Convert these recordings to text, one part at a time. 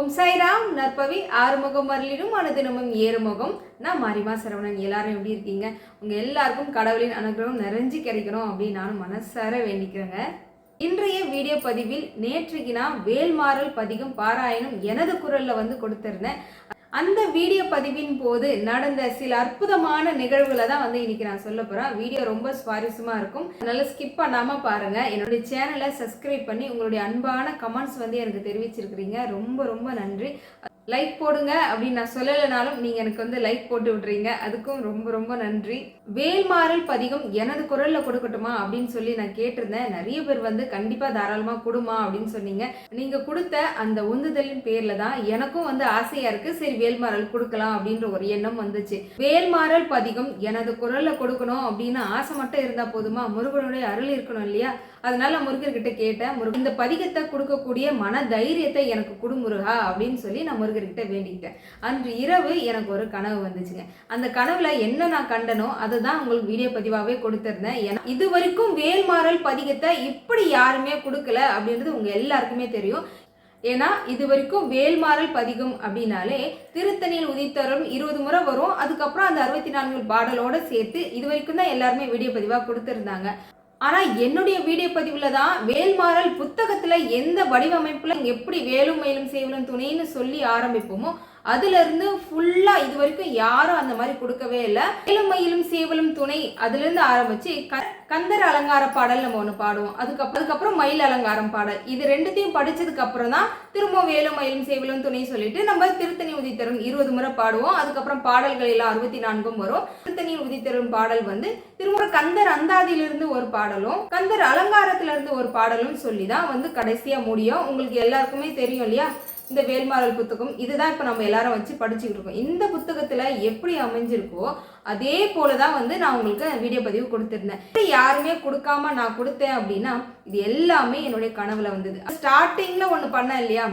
ஓம் சாய்ராம். நற்பவி ஆறுமுகம் மரலிடும் அனுதினமும் ஏறுமுகம். நான் மாரிமா சரவணன். எல்லாரும் எப்படி இருக்கீங்க? உங்கள் எல்லாருக்கும் கடவுளின் அனுகிரகம் நிறைஞ்சு கிடைக்கணும் அப்படின்னு நானும் மனசார வேண்டிக்கிறேங்க. இன்றைய வீடியோ பதிவில் நேற்றுக்கு நான் வேல்மாறல் பதிகம் பாராயணம் எனது குரலில் வந்து கொடுத்துருந்தேன். அந்த வீடியோ பதிவின் போது நடந்த சில அற்புதமான நிகழ்வுகளை தான் வந்து இன்னைக்கு நான் சொல்ல போறேன். வீடியோ ரொம்ப சுவாரஸ்யமா இருக்கும். அதனால ஸ்கிப் பண்ணாமல் பாருங்க. என்னுடைய சேனலை சப்ஸ்கிரைப் பண்ணி உங்களுடைய அன்பான கமெண்ட்ஸ் வந்து எனக்கு தெரிவிச்சிருக்கிறீங்க. ரொம்ப ரொம்ப நன்றி. லைக் போடுங்க அப்படின்னு நான் சொல்லலைனாலும் நீங்கள் எனக்கு வந்து லைக் போட்டு விட்றீங்க. அதுக்கும் ரொம்ப ரொம்ப நன்றி. வேல்மாறல் பதிகம் எனது குரலில் கொடுக்கட்டுமா அப்படின்னு சொல்லி நான் கேட்டிருந்தேன். நிறைய பேர் வந்து கண்டிப்பாக தாராளமாக கொடுமா அப்படின்னு சொன்னீங்க. நீங்கள் கொடுத்த அந்த உந்துதலின் பேரில் தான் எனக்கும் வந்து ஆசையாக இருக்குது சரி வேல்மாறல் கொடுக்கலாம் அப்படின்ற ஒரு எண்ணம் வந்துச்சு. வேல்மாறல் பதிகம் எனது குரலில் கொடுக்கணும் அப்படின்னு ஆசை மட்டும் இருந்தால் போதுமா? முருகனுடைய அருள் இருக்கணும் இல்லையா? அதனால முருகர்கிட்ட கேட்டேன். முருகன் இந்த பதிகத்தை கொடுக்கக்கூடிய மன தைரியத்தை எனக்கு கொடு முருகா அப்படின்னு சொல்லி நான் முருகர்கிட்ட வேண்டிக்கிட்டேன். அன்று இரவு எனக்கு ஒரு கனவு வந்துச்சுங்க. அந்த கனவுல என்ன நான் கண்டனோ அதுதான் உங்களுக்கு வீடியோ பதிவாகவே கொடுத்துருந்தேன். ஏன்னா இது வரைக்கும் வேல்மாறல் பதிகத்தை இப்படி யாருமே கொடுக்கல அப்படின்றது உங்க எல்லாருக்குமே தெரியும். ஏன்னா இது வரைக்கும் வேல்மாறல் பதிகம் அப்படின்னாலே திருத்தணியில் உதித்தரும் இருபது முறை வரும். அதுக்கப்புறம் அந்த அறுபத்தி நான்கு பாடலோட சேர்த்து இது வரைக்கும் தான் எல்லாருமே வீடியோ பதிவாக கொடுத்துருந்தாங்க. ஆனால் என்னுடைய வீடியோ பதிவில் தான் வேல்மாறல் புத்தகத்தில் எந்த வடிவமைப்பில் எப்படி வேலும் மயிலும் சேவலும் துணைன்னு சொல்லி ஆரம்பிப்போமோ அதுல இருந்து ஃபுல்லா இது வரைக்கும் யாரும் அந்த மாதிரி கொடுக்கவே இல்லை. வேலும் மயிலும் சேவலும் துணை அதுல இருந்து ஆரம்பிச்சு க- கந்தர் அலங்கார பாடல் நம்ம ஒன்று பாடுவோம். அதுக்கப்புறம் அதுக்கப்புறம் மயில் அலங்காரம் பாடல். இது ரெண்டுத்தையும் படித்ததுக்கு அப்புறம் தான் திரும்ப வேலும் மயிலும் சேவலும் துணை சொல்லிட்டு நம்ம திருத்தணி உதித்தரும் இருபது முறை பாடுவோம். அதுக்கப்புறம் பாடல்கள் எல்லாம் அறுபத்தி நான்கும் வரும். திருத்தணி உதித்தரும் பாடல் வந்து திரும்ப கந்தர் அந்தாதியிலிருந்து ஒரு பாடலும் கந்தர் அலங்காரத்திலிருந்து ஒரு பாடலும் சொல்லி தான் வந்து கடைசியாக முடியும். உங்களுக்கு எல்லாருக்குமே தெரியும் இல்லையா? இந்த வேல்மாறல் புத்தகம் இதுதான் இப்போ நம்ம எல்லாரும் வச்சு படிச்சுக்கிட்டு இருக்கோம். இந்த புத்தகத்தில் எப்படி அமைஞ்சிருக்கோ அதே போல தான் வந்து நான் உங்களுக்கு வீடியோ பதிவு கொடுத்துருந்தேன். இது யாருமே கொடுக்காம நான் கொடுத்தேன் அப்படின்னா இது எல்லாமே என்னுடைய கனவுல வந்தது. ஸ்டார்டிங்கில் ஒன்று பண்ணேன் இல்லையா?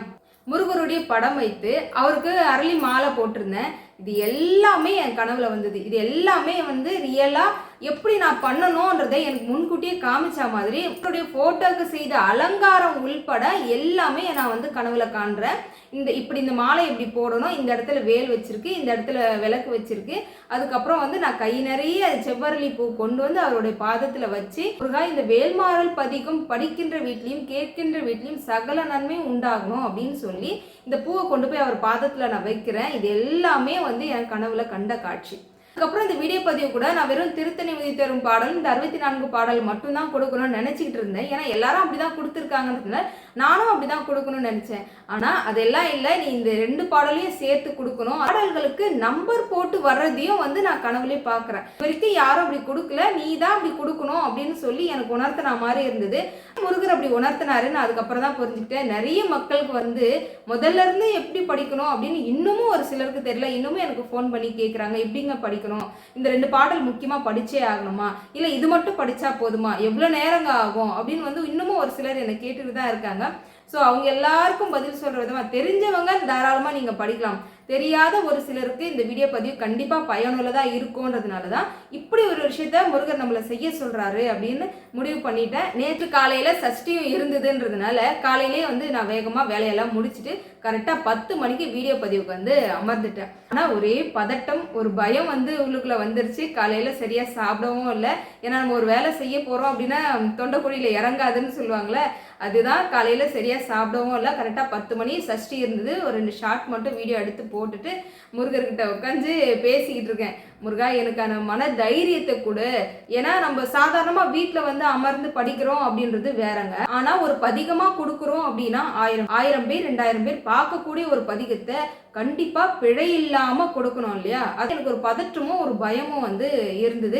முருகருடைய படம் வைத்து அவருக்கு அரளி மாலை போட்டிருந்தேன். இது எல்லாமே என் கனவுல வந்தது. இது எல்லாமே வந்து ரியலா எப்படி நான் பண்ணணுன்றதை எனக்கு முன்கூட்டியே காமிச்ச மாதிரி என்னுடைய போட்டோக்கு செய்த அலங்காரம் உள்பட எல்லாமே நான் வந்து கனவுல காண்றேன். இந்த இப்படி இந்த மாலை இப்படி போடணும் இந்த இடத்துல வேல் வச்சிருக்கு இந்த இடத்துல விளக்கு வச்சிருக்கு. அதுக்கப்புறம் வந்து நான் கை நிறைய செவ்வரளி பூ கொண்டு வந்து அவருடைய பாதத்துல வச்சு முருகா இந்த வேல்மாறல் பதிக்கும் படிக்கின்ற வீட்லையும் கேட்கின்ற வீட்லையும் சகல நன்மை உண்டாகணும் அப்படின்னு சொல்லி இந்த பூவை கொண்டு போய் அவர் பாதத்துல நான் வைக்கிறேன். இது எல்லாமே வந்து என் கனவுல கண்ட காட்சி. அதுக்கப்புறம் இந்த வீடியோ பதிவு கூட நான் வெறும் திருத்தணி உதவி தரும் பாடல் இந்த அறுபத்தி நான்கு பாடல் மட்டும்தான் கொடுக்கணும்னு நினைச்சிக்கிட்டு இருந்தேன். ஏன்னா எல்லாரும் அப்படிதான் கொடுத்துருக்காங்கன்றதுனால நானும் அப்படிதான் கொடுக்கணும்னு நினைச்சேன். ஆனா அதெல்லாம் இல்லை. நீ இந்த ரெண்டு பாடலையும் சேர்த்து கொடுக்கணும். பாடல்களுக்கு நம்பர் போட்டு வர்றதையும் வந்து நான் கனவுலேயே பாக்குறேன். இது வரைக்கும் யாரும் அப்படி கொடுக்கல. நீ தான் அப்படி கொடுக்கணும் அப்படின்னு சொல்லி எனக்கு உணர்த்தின மாதிரி இருந்தது. முருகர் அப்படி உணர்த்தினாரு. நான் அதுக்கப்புறம் தான் புரிஞ்சுக்கிட்டேன். நிறைய மக்களுக்கு வந்து முதல்ல இருந்து எப்படி படிக்கணும் அப்படின்னு இன்னமும் ஒரு சிலருக்கு தெரியல. இன்னமும் எனக்கு ஃபோன் பண்ணி கேட்குறாங்க எப்படிங்க படிக்கணும்? இந்த ரெண்டு பாடல் முக்கியமாக படிச்சே ஆகணுமா? இல்லை இது மட்டும் படித்தா போதுமா? எவ்வளோ நேரங்க ஆகும்? அப்படின்னு வந்து இன்னமும் ஒரு சிலர் என்னை கேட்டுட்டு தான் இருக்காங்க. ஸோ அவங்க எல்லாருக்கும் பதில் சொல்ற விதமா தெரிஞ்சவங்க தாராளமாக நீங்கள் படிக்கலாம். தெரியாத ஒரு சிலருக்கு இந்த வீடியோ பதிவு கண்டிப்பாக பயனுள்ளதாக இருக்கும்ன்றதுனால தான் இப்படி ஒரு விஷயத்த முருகர் நம்மளை செய்ய சொல்றாரு அப்படின்னு முடிவு பண்ணிட்டேன். நேற்று காலையில் சஷ்டியும் இருந்ததுன்றதுனால காலையிலேயே வந்து நான் வேகமாக வேலையெல்லாம் முடிச்சுட்டு கரெக்டாக பத்து மணிக்கு வீடியோ பதிவுக்கு வந்து அமர்ந்துட்டேன். ஆனால் ஒரே பதட்டம் ஒரு பயம் வந்து உள்ளுக்குள்ளே வந்துருச்சு. காலையில் சரியாக சாப்பிடவும் இல்லை. ஏன்னா நம்ம ஒரு வேலை செய்ய போகிறோம் அப்படின்னா தொண்டைக்குழியில இறங்காதுன்னு சொல்லுவாங்கல்ல அதுதான் காலையில் சரியாக சாப்பிடவும் இல்லை. கரெக்டாக பத்து மணி சஷ்டி இருந்தது. ஒரு ரெண்டு ஷார்ட் மட்டும் வீடியோ எடுத்து போட்டுட்டு முருகர்கிட்ட உட்காந்து பேசிக்கிட்டு இருக்கேன். முருகா எனக்கான மன தைரியத்தை கொடு. ஏன்னா நம்ம சாதாரணமாக வீட்டில் வந்து அமர்ந்து படிக்கிறோம் அப்படின்றது வேறங்க. ஆனால் ஒரு பதிகமாக கொடுக்குறோம் அப்படின்னா ஆயிரம் ஆயிரம் பேர் ரெண்டாயிரம் பேர் பார்க்கக்கூடிய ஒரு பதிகத்தை கண்டிப்பாக பிழை இல்லாமல் கொடுக்கணும் இல்லையா? அது எனக்கு ஒரு பதற்றமும் ஒரு பயமும் வந்து இருந்தது.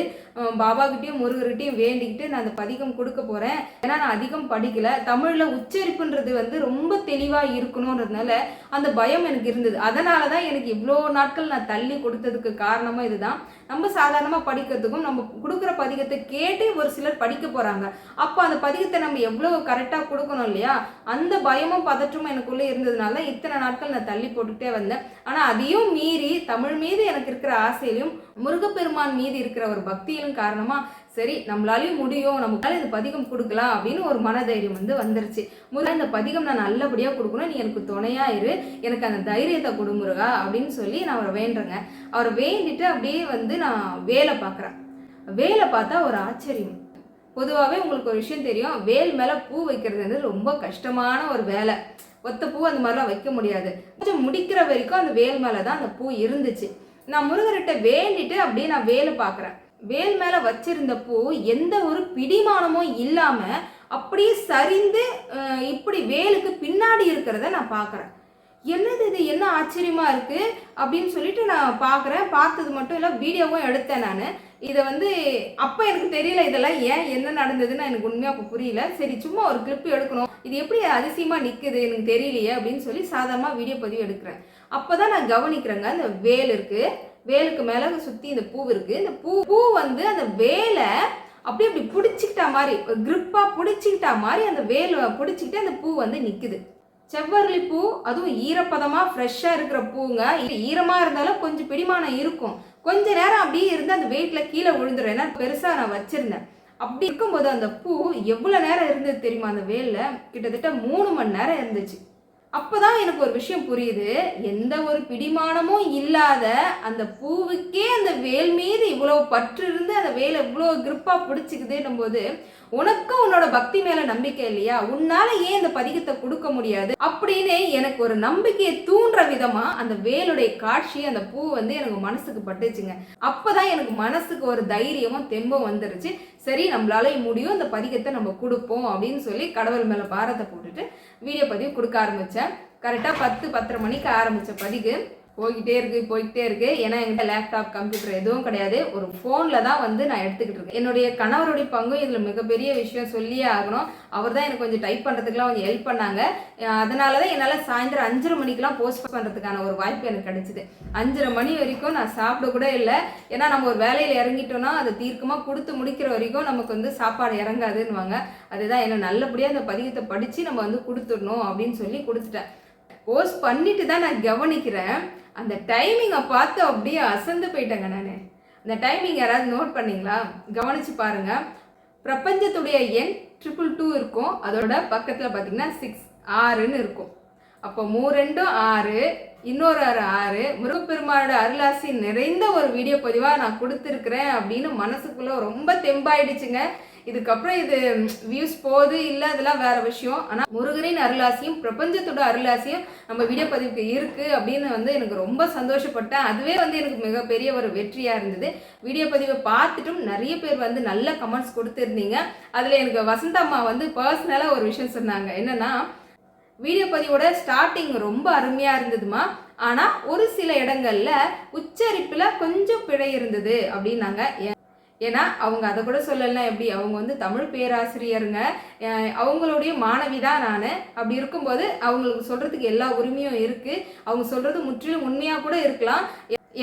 பாபாக்கிட்டையும் முருகர்கிட்டையும் வேண்டிக்கிட்டு நான் அந்த பதிகம் கொடுக்க போகிறேன் ஏன்னா நான் அதிகம் படிக்கலை. தமிழில் உச்சரிப்புன்றது வந்து ரொம்ப தெளிவாக இருக்கணுன்றதுனால அந்த பயம் எனக்கு இருந்தது. அதனால தான் எனக்கு இவ்வளோ நாட்கள் நான் தள்ளி கொடுத்ததுக்கு காரணமும் இதுதான். நம்ம சாதாரணமாக படிக்கிறதுக்கும் நம்ம கொடுக்குற பதிகத்தை கேட்டு ஒரு சிலர் படிக்க போகிறாங்க அப்போ அந்த பதிகத்தை நம்ம எவ்வளோ கரெக்டாக கொடுக்கணும் இல்லையா? அந்த பயமும் பதற்றமும் எனக்குள்ளே இருந்ததுனால இத்தனை நாட்கள் நான் தள்ளி போட்டுக்கிட்டே வந்தேன். ஆனால் அதையும் மீறி தமிழ் மீது எனக்கு இருக்கிற ஆசையிலும் முருகப்பெருமான் மீது இருக்கிற ஒரு பக்தியிலும் காரணமாக சரி நம்மளாலையும் முடியும் நமக்கால இந்த பதிகம் கொடுக்கலாம் அப்படின்னு ஒரு மனதைரியம் வந்து வந்துருச்சு. முருகா இந்த பதிகம் நான் நல்லபடியாக கொடுக்கணும் நீ எனக்கு துணையாக இரு எனக்கு அந்த தைரியத்தை கொடு முருகா அப்படின்னு சொல்லி நான் அவரை வேண்டுறேங்க. அவரை வேண்டிட்டு அப்படியே வந்து நான் வேலை பார்க்குறேன். வேலை பார்த்தா ஒரு ஆச்சரியம். பொதுவாகவே உங்களுக்கு ஒரு விஷயம் தெரியும் வேல் மேலே பூ வைக்கிறது வந்து ரொம்ப கஷ்டமான ஒரு வேலை. ஒத்த பூ அந்த மாதிரிலாம் வைக்க முடியாது. கொஞ்சம் முடிக்கிற வரைக்கும் அந்த வேல் மேலே தான் அந்த பூ இருந்துச்சு. நான் முருகர்கிட்ட வேண்டிட்டு அப்படியே நான் வேலை பார்க்குறேன். வேல் மேலே வச்சிருந்த பூ எந்த ஒரு பிடிமானமும் இல்லாமல் அப்படியே சரிந்து இப்படி வேலுக்கு பின்னாடி இருக்கிறத நான் பார்க்குறேன். என்னது இது? என்ன ஆச்சரியமாக இருக்குது அப்படின்னு சொல்லிட்டு நான் பார்க்குறேன் பார்த்தது மட்டும் இல்லை வீடியோவும் எடுத்தேன் நான். இதை வந்து அப்போ எனக்கு தெரியல இதெல்லாம் ஏன் என்ன நடந்ததுன்னு எனக்கு உண்மையாக அப்போ புரியல. சரி சும்மா ஒரு கிளிப் எடுக்கணும். இது எப்படி அதிசயமாக நிற்குது எனக்கு தெரியலையே அப்படின்னு சொல்லி சாதாரணமாக வீடியோ பதிவு எடுக்கிறேன். அப்போ தான் நான் கவனிக்கிறேங்க அந்த வேல் இருக்குது வேலுக்கு மேலே சுற்றி இந்த பூ இருக்குது இந்த பூ பூ வந்து அந்த வேலை அப்படியே அப்படி பிடிச்சிக்கிட்டா மாதிரி ஒரு பிடிச்சிக்கிட்டா மாதிரி அந்த வேல் பிடிச்சிக்கிட்டு அந்த பூ வந்து நிற்குது செவ்வரளி பூ அதுவும் ஈரப்பதமாக ஃப்ரெஷ்ஷாக இருக்கிற பூங்க. இது ஈரமாக இருந்தாலும் கொஞ்சம் பிடிமானம் இருக்கும். கொஞ்ச நேரம் அப்படியே இருந்து அந்த வெயிட்டில் கீழே விழுந்துடும் ஏன்னா பெருசாக நான் வச்சுருந்தேன். அப்படி இருக்கும்போது அந்த பூ எவ்வளோ நேரம் இருந்தது தெரியுமா? அந்த வேலில் கிட்டத்தட்ட மூணு மணி நேரம் இருந்துச்சு. அப்போ தான் எனக்கு ஒரு விஷயம் புரியுது. எந்த ஒரு பிடிமானமும் இல்லாத அந்த பூவுக்கே அந்த வேல் மீது இவ்வளோ பற்று இருந்து அந்த வேலை இவ்வளோ கிரிப்பா பிடிச்சிக்குதுன்னும் போது உனக்கும் உன்னோட பக்தி மேல நம்பிக்கை இல்லையா? உன்னால ஏன் இந்த பதிகத்தை கொடுக்க முடியாது? அப்படின்னு எனக்கு ஒரு நம்பிக்கையை தூண்டுற விதமா அந்த வேலுடைய காட்சி அந்த பூ வந்து எனக்கு மனசுக்கு பட்டுச்சுங்க. அப்பதான் எனக்கு மனசுக்கு ஒரு தைரியமும் தெம்பும் வந்துருச்சு. சரி நம்மளால முடியும் இந்த பதிகத்தை நம்ம கொடுப்போம் அப்படின்னு சொல்லி கடவுள் மேல பாரத்தை போட்டுட்டு வீடியோ பதிவு கொடுக்க ஆரம்பிச்சேன். கரெக்டாக பத்து பத்தரை மணிக்கு ஆரம்பித்த பதிவு போய்கிட்டே இருக்கு போய்கிட்டே இருக்கு. ஏன்னா என்கிட்ட லேப்டாப் கம்ப்யூட்டர் எதுவும் கிடையாது. ஒரு ஃபோனில் தான் வந்து நான் எடுத்துக்கிட்டு இருக்கேன். என்னுடைய கணவருடைய பங்கும் இதில் மிகப்பெரிய விஷயம் சொல்லியே ஆகணும். அவர் தான் எனக்கு கொஞ்சம் டைப் பண்ணுறதுக்குலாம் கொஞ்சம் ஹெல்ப் பண்ணாங்க. அதனால தான் என்னால் சாயந்தரம் அஞ்சரை மணிக்கெலாம் போஸ்ட் பண்ணுறதுக்கான ஒரு வாய்ப்பு எனக்கு கிடைச்சிது. அஞ்சரை மணி வரைக்கும் நான் சாப்பிட கூட இல்லை. ஏன்னா நம்ம ஒரு வேலையில் இறங்கிட்டோம்னா அதை தீர்க்கமாக கொடுத்து முடிக்கிற வரைக்கும் நமக்கு வந்து சாப்பாடு இறங்காதுன்னுவாங்க. அதுதான் என்ன நல்லபடியாக அந்த பதிகத்தை படித்து நம்ம வந்து கொடுத்துடணும் அப்படின்னு சொல்லி கொடுத்துட்டேன். கோர்ஸ் பண்ணிட்டு தான் நான் கவனிக்கிறேன். அந்த டைமிங்கை பார்த்து அப்படியே அசந்து போயிட்டேங்க நான். அந்த டைமிங் யாராவது நோட் பண்ணிங்களா? கவனித்து பாருங்கள் பிரபஞ்சத்துடைய எண் ட்ரிபிள் டூ இருக்கும். அதோட பக்கத்தில் பார்த்தீங்கன்னா சிக்ஸ் ஆறுன்னு இருக்கும். அப்போ மூ ரெண்டும் ஆறு இன்னொரு ஆறு ஆறு. முருகப்பெருமானோட அருளாசி நிறைந்த ஒரு வீடியோ பதிவாக நான் கொடுத்துருக்குறேன் அப்படின்னு மனசுக்குள்ளே ரொம்ப தெம்பாயிடுச்சுங்க. இதுக்கப்புறம் இது வியூஸ் போகுது இல்லை அதெல்லாம் வேற விஷயம். ஆனால் முருகனின் அருளாசியும் பிரபஞ்சத்தோட அருளாசியும் நம்ம வீடியோ பதிவுக்கு இருக்கு அப்படின்னு வந்து எனக்கு ரொம்ப சந்தோஷப்பட்டேன். அதுவே வந்து எனக்கு மிகப்பெரிய ஒரு வெற்றியா இருந்தது. வீடியோ பதிவை பார்த்துட்டும் நிறைய பேர் வந்து நல்ல கமெண்ட்ஸ் கொடுத்துருந்தீங்க. அதில் எனக்கு வசந்தம்மா வந்து பர்சனலாக ஒரு விஷயம் சொன்னாங்க. என்னன்னா வீடியோ பதிவோட ஸ்டார்டிங் ரொம்ப அருமையாக இருந்ததுமா. ஆனால் ஒரு சில இடங்களில் உச்சரிப்பில் கொஞ்சம் பிழை இருந்தது அப்படின்னாங்க. ஏ- ஏன்னா அவங்க அதை கூட சொல்லலாம் எப்படி? அவங்க வந்து தமிழ் பேராசிரியருங்க. அவங்களுடைய மாணவி தான் நான். அப்படி இருக்கும்போது அவங்களுக்கு சொல்கிறதுக்கு எல்லா உரிமையும் இருக்குது அவங்க சொல்கிறது முற்றிலும் உண்மையாக கூட இருக்கலாம்.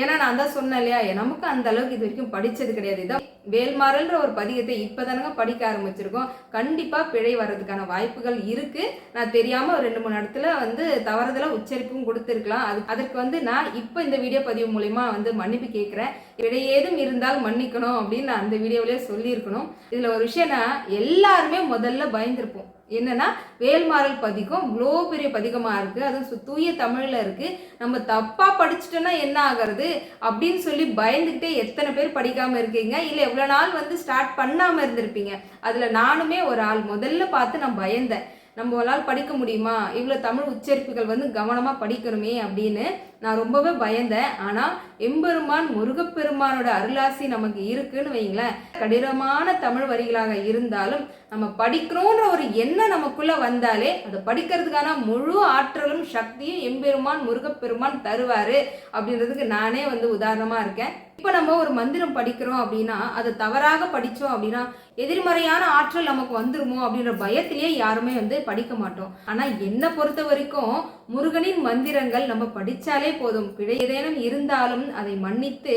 ஏன்னா நான் தான் சொன்னேன் இல்லையா நமக்கு அந்த அளவுக்கு இது வரைக்கும் படித்தது கிடையாது. இதான் வேல்மாறல்ன்ற ஒரு பதிகத்தை இப்போதானங்க படிக்க ஆரம்பிச்சிருக்கோம். கண்டிப்பாக பிழை வர்றதுக்கான வாய்ப்புகள் இருக்குது நான் தெரியாமல் ஒரு ரெண்டு மூணு இடத்துல வந்து தவறுதலாக உச்சரிப்பும் கொடுத்துருக்கலாம். அது அதற்கு வந்து நான் இப்போ இந்த வீடியோ பதிவு மூலிமா வந்து மன்னிப்பு கேட்குறேன் பிழை ஏதும் இருந்தால் மன்னிக்கணும் அப்படின்னு நான் அந்த வீடியோவிலே சொல்லியிருக்கணும். இதில் ஒரு விஷயம்னா எல்லாருமே முதல்ல பயந்துருப்போம். என்னன்னா வேல்மாறல் பதிகம் இவ்வளோ பெரிய பதிகமாக இருக்குது அதுவும் சு- தூய தமிழில் இருக்குது நம்ம தப்பாக படிச்சுட்டோன்னா என்ன ஆகிறது? அப்படின்னு சொல்லி பயந்துக்கிட்டே எத்தனை பேர் படிக்காமல் இருக்கீங்க? இல்லை எவ்வளோ நாள் வந்து ஸ்டார்ட் பண்ணாமல் இருந்திருப்பீங்க? அதில் நானுமே ஒரு ஆள் முதல்ல பார்த்து நான் பயந்தேன். நம்மளால் படிக்க முடியுமா? இவ்வளோ தமிழ் உச்சரிப்புகள் வந்து கவனமாக படிக்கணுமே அப்படின்னு நான் ரொம்பவே பயந்தேன். ஆனால் எம்பெருமான் முருகப்பெருமானோட அருளாசி நமக்கு இருக்குன்னு வைங்களேன். கடினமான தமிழ் வரிகளாக இருந்தாலும் நம்ம படிக்கிறோன்ற ஒரு எண்ணம் நமக்குள்ள வந்தாலே அதை படிக்கிறதுக்கான முழு ஆற்றலும் சக்தியும் எம்பெருமான் முருகப்பெருமான் தருவாரு அப்படின்றதுக்கு நானே வந்து உதாரணமா இருக்கேன். இப்போ நம்ம ஒரு மந்திரம் படிக்கிறோம் அப்படின்னா அதை தவறாக படித்தோம் அப்படின்னா எதிர்மறையான ஆற்றல் நமக்கு வந்துருமோ அப்படின்ற பயத்திலேயே யாருமே வந்து படிக்க மாட்டோம். ஆனால் என்னை பொறுத்த வரைக்கும் முருகனின் மந்திரங்கள் நம்ம படித்தாலே போதும். பிழை ஏதேனும் இருந்தாலும் அதை மன்னித்து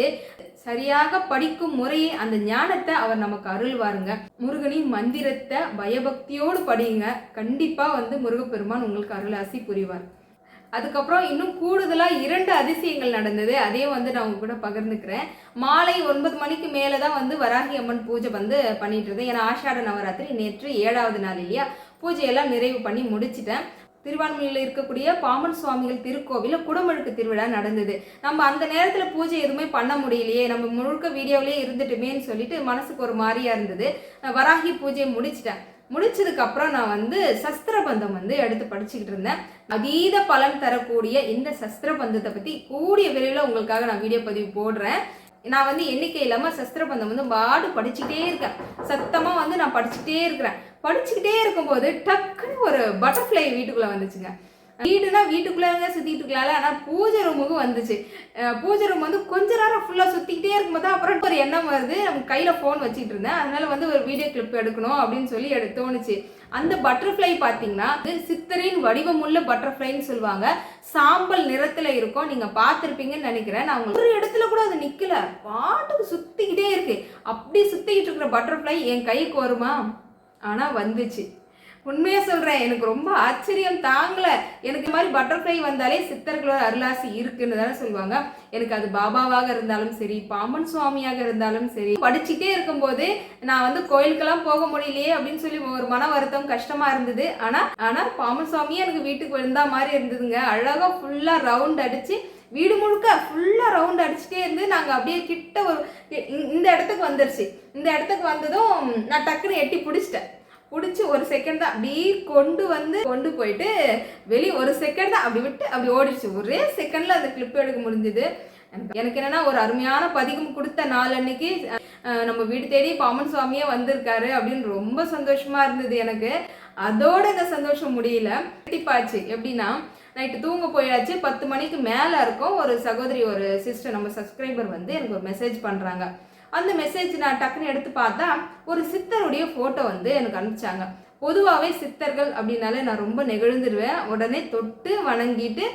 சரியாக படிக்கும் முறையை அந்த ஞானத்தை அவர் நமக்கு அருள்வாருங்க. முருகனின் மந்திரத்தை பயபக்தியோடு படியுங்க கண்டிப்பாக வந்து முருகப்பெருமான் உங்களுக்கு அருளாசி புரிவார். அதுக்கப்புறம் இன்னும் கூடுதலாக இரண்டு அதிசயங்கள் நடந்தது. அதையும் வந்து நான் உங்க கூட பகிர்ந்துக்கிறேன். மாலை ஒன்பது மணிக்கு மேலே தான் வந்து வராகி அம்மன் பூஜை வந்து பண்ணிட்டு இருந்தேன். ஏன்னா ஆஷாட நவராத்திரி நேற்று ஏழாவது நாள் இல்லையா? பூஜையெல்லாம் நிறைவு பண்ணி முடிச்சிட்டேன். திருவான்மையில் இருக்கக்கூடிய பாமன் சுவாமிகள் திருக்கோவிலில் குடமுழுக்கு திருவிழா நடந்தது. நம்ம அந்த நேரத்தில் பூஜை எதுவுமே பண்ண முடியலையே நம்ம முழுக்க வீடியோவிலே இருந்துட்டுமேன்னு சொல்லிட்டு மனசுக்கு ஒரு மாதிரியா இருந்தது. வராகி பூஜையை முடிச்சிட்டேன். முடிச்சதுக்கு அப்புறம் நான் வந்து சஸ்திரபந்தம் வந்து எடுத்து படிச்சுக்கிட்டு இருந்தேன். அதீத பலன் தரக்கூடிய இந்த சஸ்திரபந்தத்தை பற்றி கூடிய விரைவில் உங்களுக்காக நான் வீடியோ பதிவு போடுறேன். நான் வந்து எண்ணிக்கை இல்லாமல் சஸ்திரபந்தம் வந்து பாடு படிச்சுக்கிட்டே இருக்கேன். சத்தமாக வந்து நான் படிச்சுக்கிட்டே இருக்கிறேன். படிச்சுக்கிட்டே இருக்கும்போது டக்குன்னு ஒரு பட்டர்ஃப்ளை வீட்டுக்குள்ளே வந்துச்சுங்க. வீடுனா வீட்டுக்குள்ளே இருந்தால் சுற்றிட்டு இருக்கலாம்ல. ஆனால் பூஜை ரூமுக்கு வந்துச்சு. பூஜை ரூம் வந்து கொஞ்ச நேரம் ஃபுல்லாக சுற்றிக்கிட்டே இருக்கும்போது அப்புறம் ஒரு எண்ணம் வருது. நம்ம கையில் ஃபோன் வச்சுட்டு இருந்தேன். அதனால வந்து ஒரு வீடியோ கிளிப் எடுக்கணும் அப்படின்னு சொல்லி எடு தோணுச்சு. அந்த பட்டர்ஃப்ளை பார்த்தீங்கன்னா சித்தரின் வடிவமுள்ள பட்டர்ஃப்ளைன்னு சொல்லுவாங்க. சாம்பல் நிறத்துல இருக்கும். நீங்க பார்த்துருப்பீங்கன்னு நினைக்கிறேன். நான் உங்களுக்கு ஒரு இடத்துல கூட அது நிக்கல. பாட்டுக்கு சுத்திக்கிட்டே இருக்கு. அப்படி சுத்திக்கிட்டு இருக்கிற பட்டர்ஃப்ளை என் கைக்கு வருமா? ஆனா வந்துச்சு. உண்மையா சொல்றேன். எனக்கு ரொம்ப ஆச்சரியம் தாங்கல. எனக்கு இந்த மாதிரி பட்டர்ஃப்ளை வந்தாலே சித்தர்களோட அருளாசி இருக்குன்னு தானே சொல்லுவாங்க. எனக்கு அது பாபாவாக இருந்தாலும் சரி பாம்பன் சுவாமியாக இருந்தாலும் சரி படிச்சுட்டே இருக்கும்போது நான் வந்து கோயிலுக்கெல்லாம் போக முடியலையே அப்படின்னு சொல்லி ஒரு மன வருத்தம் கஷ்டமா இருந்தது. ஆனா ஆனா பாம்பன் சுவாமியே எனக்கு வீட்டுக்கு வந்தா மாதிரி இருந்ததுங்க. அழகா ஃபுல்லா ரவுண்ட் அடிச்சு வீடு முழுக்க ஃபுல்லாக ரவுண்ட் அடிச்சுட்டே இருந்து நாங்கள் அப்படியே கிட்ட ஒரு இந்த இடத்துக்கு வந்துருச்சு. இந்த இடத்துக்கு வந்ததும் நான் டக்குன்னு எட்டி பிடிச்சிட்டேன். பிடிச்சி ஒரு செகண்ட் தான். அப்படியே கொண்டு வந்து கொண்டு போயிட்டு வெளியே ஒரு செகண்ட் தான். அப்படி விட்டு அப்படி ஓடிடுச்சு. ஒரே செகண்டில் அந்த கிளிப் எடுக்க முடிஞ்சுது. எனக்கு- என்னன்னா ஒரு அருமையான பதிகம் கொடுத்த நாள் அன்னைக்கு நம்ம வீடு தேடி பாமன் சுவாமியே வந்திருக்காரு அப்படின்னு ரொம்ப சந்தோஷமா இருந்தது எனக்கு. அதோட இந்த சந்தோஷம் முடியல. கட்டிப்பாச்சு எப்படின்னா நைட்டு தூங்க போயாச்சு. பத்து மணிக்கு மேலே இருக்கும். ஒரு சகோதரி ஒரு சிஸ்டர் நம்ம சப்ஸ்கிரைபர் வந்து எனக்கு ஒரு மெசேஜ் பண்ணுறாங்க அந்த மெசேஜ் நான் டக்குன்னு எடுத்து பார்த்தா ஒரு சித்தருடைய ஃபோட்டோ வந்து எனக்கு அனுப்பிச்சாங்க. பொதுவாகவே சித்தர்கள் அப்படின்னாலே நான் ரொம்ப நெகிழ்ந்துடுவேன் உடனே தொட்டு வணங்கிட்டு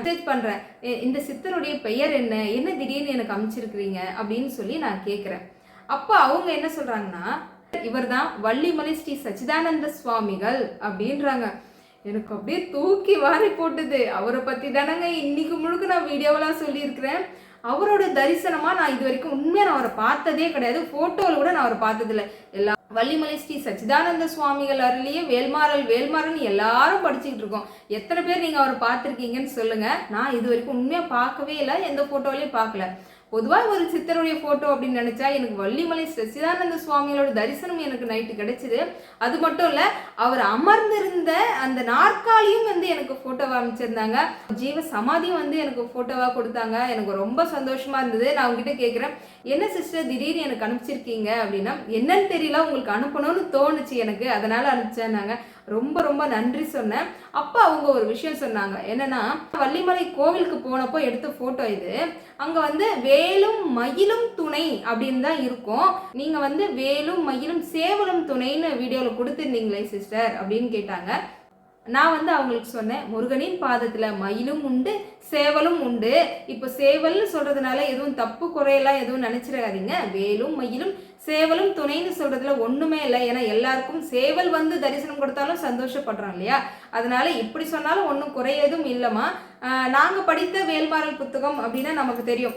மெசேஜ் பண்ணுறேன் இந்த சித்தருடைய பெயர் என்ன? என்ன திடீர்னு எனக்கு அமைச்சிருக்கிறீங்க அப்படின்னு சொல்லி நான் கேட்குறேன் அப்போ அவங்க என்ன சொல்கிறாங்கன்னா இவர்தான் வள்ளிமலை ஸ்ரீ சச்சிதானந்த சுவாமிகள் அப்படின்றாங்க. எனக்கு அப்படியே தூக்கி வாரி போட்டுது. அவரை பற்றி தானங்க இன்னைக்கு முழுக்க நான் வீடியோவெல்லாம் சொல்லியிருக்கிறேன். அவரோட தரிசனமாக நான் இது வரைக்கும் உண்மையாக நான் அவரை பார்த்ததே கிடையாது. ஃபோட்டோவில் கூட நான் அவரை பார்த்ததில்ல. எல்லா வள்ளிமலை ஸ்ரீ சச்சிதானந்த சுவாமிகள் அருளியே வேல்மாறல் வேல்மாறன் எல்லாரும் படிச்சுக்கிட்டு இருக்கோம். எத்தனை பேர் நீங்கள் அவரை பார்த்துருக்கீங்கன்னு சொல்லுங்கள் நான் இது வரைக்கும் உண்மையாக பார்க்கவே இல்லை எந்த ஃபோட்டோவிலையும் பார்க்கல. பொதுவாக ஒரு சித்தருடைய ஃபோட்டோ அப்படின்னு நினச்சா எனக்கு வள்ளிமலை சச்சிதானந்த சுவாமிகளோட தரிசனம் எனக்கு நைட்டு கிடைச்சிது. அது மட்டும் இல்லை அவர் அமர்ந்திருந்த அந்த நாற்காலியும் வந்து எனக்கு ஃபோட்டோவாக அமைச்சிருந்தாங்க ஜீவ சமாதியும் வந்து எனக்கு ஃபோட்டோவாக கொடுத்தாங்க. எனக்கு ரொம்ப சந்தோஷமாக இருந்தது. நான் உங்ககிட்ட கேட்குறேன் என்ன சிஸ்டர் திடீர்னு எனக்கு அனுப்பிச்சிருக்கீங்க? அப்படின்னா என்னன்னு தெரியல உங்களுக்கு அனுப்பணும்னு தோணுச்சு எனக்கு அதனால் அனுப்பிச்சேன்னாங்க. ரொம்ப ரொம்ப நன்றி சொன்னேன். அப்போ அவங்க ஒரு விஷயம் சொன்னாங்க. என்னன்னா வள்ளிமலை கோவிலுக்கு போனப்போ எடுத்த ஃபோட்டோ இது. அங்கே வந்து வேலும் மயிலும் துணை அப்படின்னு தான் இருக்கும். நீங்கள் வந்து வேலும் மயிலும் சேவலும் துணைன்னு வீடியோவில் கொடுத்துருந்தீங்களே சிஸ்டர் அப்படின்னு கேட்டாங்க. நான் வந்து அவங்களுக்கு சொன்னேன் முருகனின் பாதத்தில் மயிலும் உண்டு சேவலும் உண்டு. இப்போ சேவல்னு சொல்கிறதுனால எதுவும் தப்பு குறையெல்லாம் எதுவும் நினச்சிடாதீங்க. வேலும் மயிலும் சேவலும் துணைன்னு சொல்கிறதுல ஒன்றுமே இல்லை. ஏன்னா எல்லாருக்கும் சேவல் வந்து தரிசனம் கொடுத்தாலும் சந்தோஷப்படுறோம் இல்லையா? அதனால இப்படி சொன்னாலும் ஒன்றும் குறையதும் இல்லைம்மா. நாங்கள் படித்த வேல்மாறல் புத்தகம் அப்படின்னா நமக்கு தெரியும்.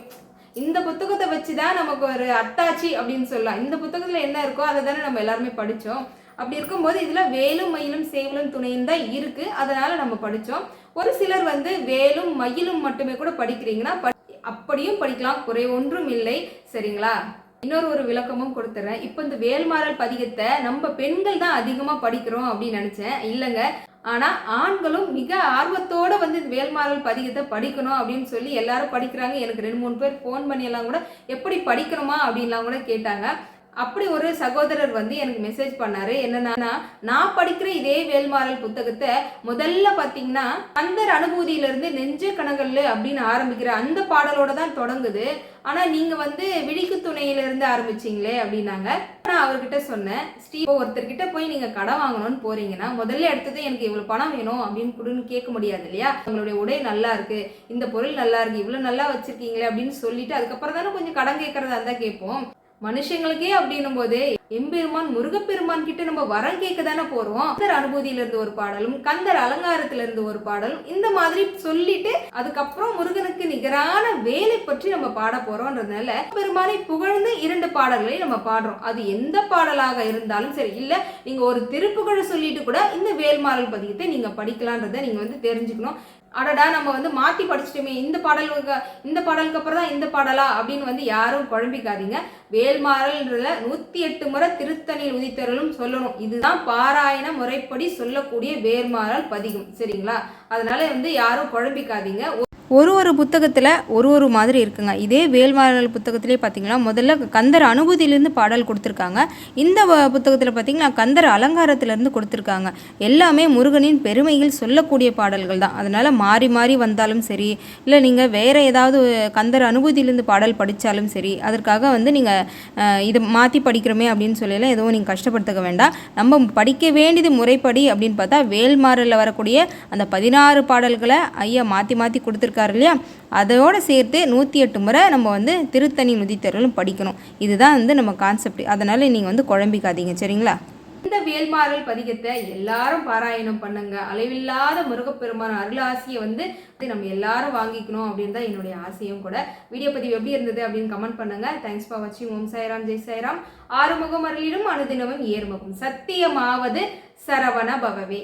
இந்த புத்தகத்தை வச்சு தான் நமக்கு ஒரு அட்டாச்சி அப்படின்னு சொல்லலாம். இந்த புத்தகத்தில் என்ன இருக்கோ அதை தானே நம்ம எல்லாருமே படித்தோம் அப்படி இருக்கும்போது இதில் வேலும் மயிலும் சேவலும் துணையும் தான் இருக்குது அதனால் நம்ம படித்தோம் ஒரு சிலர் வந்து வேலும் மயிலும் மட்டுமே கூட படிக்கிறீங்கன்னா படி- அப்படியும் படிக்கலாம். குறை ஒன்றும் இல்லை. சரிங்களா? இன்னொரு ஒரு விளக்கமும் கொடுத்துறேன். இப்போ இந்த வேல்மாறல் பதிகத்தை நம்ம பெண்கள் தான் அதிகமாக படிக்கிறோம் அப்படின்னு நினச்சேன். இல்லைங்க. ஆனால் ஆண்களும் மிக ஆர்வத்தோட வந்து இந்த வேல்மாறல் பதிகத்தை படிக்கணும் அப்படின்னு சொல்லி எல்லாரும் படிக்கிறாங்க. எனக்கு ரெண்டு மூணு பேர் ஃபோன் பண்ணி எல்லாம் கூட எப்படி படிக்கணுமா? அப்படின்லாம் கூட கேட்டாங்க. அப்படி ஒரு சகோதரர் வந்து எனக்கு மெசேஜ் பண்ணாரு. என்னன்னா நான் படிக்கிற இதே வேல்மாறல் புத்தகத்தை முதல்ல பார்த்தீங்கன்னா கந்தர் அனுபூதியிலிருந்து நெஞ்ச கணங்கல்ல அப்படின்னு ஆரம்பிக்கிற அந்த பாடலோட தான் தொடங்குது. ஆனா நீங்க வந்து விழிக்கு துணையிலிருந்து ஆரம்பிச்சிங்களே ஆரம்பிச்சீங்களே அப்படின்னாங்க. நான் அவர்கிட்ட சொன்னேன் ஸ்ரீ ஒருத்தர்கிட்ட போய் நீங்க கடன் வாங்கணும்னு போறீங்கன்னா முதல்ல எடுத்தது எனக்கு இவ்வளவு பணம் வேணும் அப்படின்னு கொடுன்னு கேட்க முடியாது இல்லையா? உங்களுடைய உடை நல்லா இருக்கு இந்த பொருள் நல்லா இருக்கு இவ்வளவு நல்லா வச்சிருக்கீங்களே அப்படின்னு சொல்லிட்டு அதுக்கப்புறம் தானே கொஞ்சம் கடன் கேட்கறதா இருந்தா கேட்போம். மனுஷங்களுக்கே அப்படின்னும் போது எம்பெருமான் முருகப்பெருமான் கிட்ட நம்ம வரம் கேட்க தானே போறோம். கந்தர் அனுபூதியில இருந்து ஒரு பாடலும் கந்தர் அலங்காரத்துல இருந்து ஒரு பாடலும் இந்த மாதிரி சொல்லிட்டு அதுக்கப்புறம் முருகனுக்கு நிகரான வேலை பற்றி நம்ம பாட போறோம்ன்றதுனால பெருமானை புகழ்ந்து இரண்டு பாடல்களை நம்ம பாடுறோம். அது எந்த பாடலாக இருந்தாலும் சரி இல்ல நீங்க ஒரு திருப்புகழ சொல்லிட்டு கூட இந்த வேல்மாறல் பதியத்தை நீங்க படிக்கலான்றதை நீங்க வந்து தெரிஞ்சுக்கணும். அடடா நம்ம வந்து மாற்றி படிச்சிட்டோமே. இந்த பாடலுக்கு இந்த பாடலுக்கு அப்புறம் தான் இந்த பாடலா? அப்படின்னு வந்து யாரும் குழம்பிக்காதீங்க. வேல்மாறல்ன்றத நூற்றி எட்டு முறை திருத்தணியில் உதித்தரலும் சொல்லணும். இதுதான் பாராயண முறைப்படி சொல்லக்கூடிய வேல்மாறல் பதிகம். சரிங்களா? அதனால வந்து யாரும் குழம்பிக்காதீங்க. ஒரு ஒரு புத்தகத்தில் ஒரு ஒரு மாதிரி இருக்குங்க. இதே வேல்மாறல் புத்தகத்திலே பார்த்தீங்கன்னா முதல்ல கந்தர் அனுபூதியிலேருந்து பாடல் கொடுத்துருக்காங்க. இந்த புத்தகத்தில் பார்த்தீங்கன்னா கந்தர் அலங்காரத்திலேருந்து கொடுத்துருக்காங்க. எல்லாமே முருகனின் பெருமையில் சொல்லக்கூடிய பாடல்கள் தான். அதனால் மாறி மாறி வந்தாலும் சரி இல்லை நீங்கள் வேறு ஏதாவது கந்தர் அனுபூதியிலேருந்து பாடல் படித்தாலும் சரி அதற்காக வந்து நீங்கள் இதை மாற்றி படிக்கிறோமே அப்படின்னு சொல்லலாம் எதுவும் நீங்கள் கஷ்டப்படுத்துக்க வேண்டாம். நம்ம படிக்க வேண்டியது முறைப்படி அப்படின்னு பார்த்தா வேல்மாறலில் வரக்கூடிய அந்த பதினாறு பாடல்களை ஐயா மாற்றி மாற்றி இருக்கார் இல்லையா? அதோடு சேர்த்து நூற்றி எட்டு முறை நம்ம வந்து திருத்தணி நுதித்தருளும் படிக்கணும். இதுதான் வந்து நம்ம கான்செப்ட் அதனால் நீங்கள் வந்து குழம்பிக்காதீங்க. சரிங்களா? இந்த வேல்மாறல் பதிகத்தை எல்லாரும் பாராயணம் பண்ணுங்க. அளவில்லாத முருகப்பெருமான அருளாசியை வந்து நம்ம எல்லாரும் வாங்கிக்கணும் அப்படின்னு தான் என்னுடைய ஆசையும் கூட. வீடியோ பதிவு எப்படி இருந்தது அப்படின்னு கமெண்ட் பண்ணுங்க. தேங்க்ஸ் ஃபார் வாட்சிங் ஓம் சாய்ராம். ஜெய் சாய்ராம். ஆறுமுகம் அருளிலும் அனுதினமும் ஏறுமுகம். சத்தியமாவது சரவண பவவே.